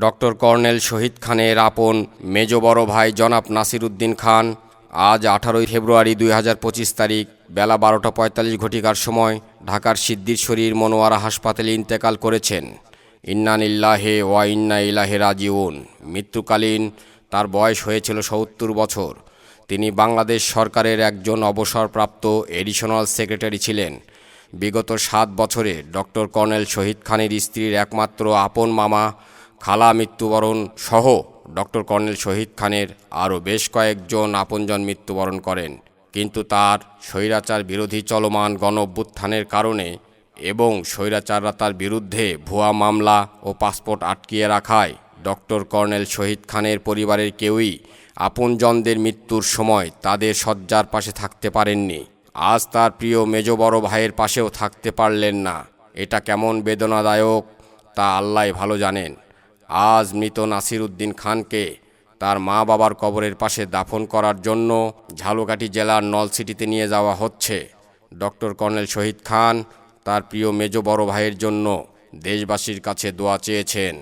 Doctor colonel শহীদ খানের আপন মেজ বড় ভাই জনাব নাসির উদ্দিন খান আজ আঠারোই ফেব্রুয়ারি দুই হাজার পঁচিশ তারিখ বেলা বারোটা পঁয়তাল্লিশ ঘটিকার সময় ঢাকার সিদ্দির শরীর মনোয়ারা হাসপাতালে ইন্তেকাল করেছেন। ইন্নানিল্লাহে ওয়া ইন্না ইলাহে রাজিউন। মৃত্যুকালীন তার বয়স হয়েছিল সত্তর বছর। তিনি বাংলাদেশ সরকারের একজন অবসরপ্রাপ্ত এডিশনাল সেক্রেটারি ছিলেন। বিগত সাত বছরে ডক্টর কর্নেল শহীদ খানের স্ত্রীর একমাত্র আপন মামা খালা মৃত্যুবরণ সহ ডক্টর কর্নেল শহীদ খানের আরও বেশ কয়েকজন আপনজন মৃত্যুবরণ করেন। কিন্তু তার স্বৈরাচার বিরোধী চলমান গণ কারণে এবং স্বৈরাচাররা তার বিরুদ্ধে ভুয়া মামলা ও পাসপোর্ট আটকিয়ে রাখায় ডক্টর কর্নেল শহীদ খানের পরিবারের কেউই আপনজনদের মৃত্যুর সময় তাদের শয্যার পাশে থাকতে পারেননি। আজ তার প্রিয় মেজ বড় ভাইয়ের পাশেও থাকতে পারলেন না। এটা কেমন বেদনাদায়ক তা আল্লাহ ভালো জানেন। আজ মৃত নাসির উদ্দিন খানকে তার মা বাবার কবরের পাশে দাফন করার জন্য ঝালকাঠি জেলার নলসিটিতে নিয়ে যাওয়া হচ্ছে। ডক্টর কর্নেল শহীদ খান তার প্রিয় মেজ বড় ভাইয়ের জন্য দেশবাসীর কাছে দোয়া চেয়েছেন।